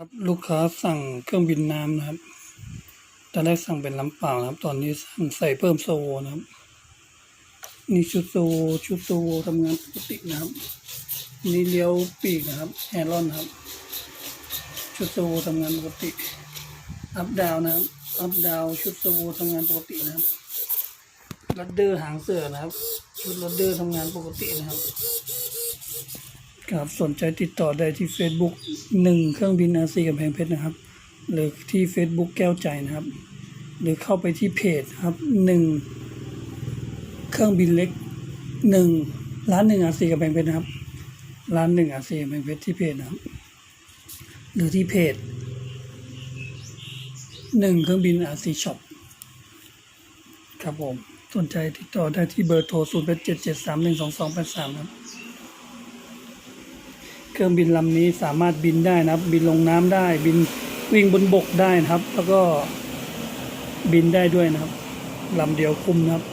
ครับลูกค้าสั่งเครื่องบินน้ำนะครับตอนแรกสั่งเป็นลำเปล่านะครับ ตอนนี้สั่งใส่เพิ่มโซโวนะครับ นี่ชุดโซโวชุดโซโวทำงานปกตินะครับ นี่เลี้ยวปีกนะครับแอรอนครับ ชุดโซโวทำงานปกติ อัพดาวนะครับ อัพดาวชุดโซโวทำงานปกตินะครับลัดเดอร์หางเสือนะครับ ชุดลัดเดอร์ทำงานปกตินะครับ ครับสนใจติดต่อได้ที่ Facebook หนึ่งเครื่องบินอาซีกับแพงเพชรนะครับ หรือที่ Facebook แก้วใจนะครับ หรือเข้าไปที่เพจครับหนึ่งเครื่องบินเล็กหนึ่งร้านหนึ่งอาซีกับแพงเพชรนะครับ ร้านหนึ่งอาซีกับแพงเพชรที่เพจนะครับ หรือที่เพจหนึ่งเครื่องบินอาซีช็อปครับผมสนใจติดต่อได้ที่เบอร์โทร 0 8 7 7 3 1 2 2 8 3 ครับ เครื่องบินลำนี้สามารถบินได้นะครับ บินลงน้ำได้ บินวิ่งบนบกได้นะครับ แล้วก็บินได้ด้วยนะครับลำเดียวคุมนะครับ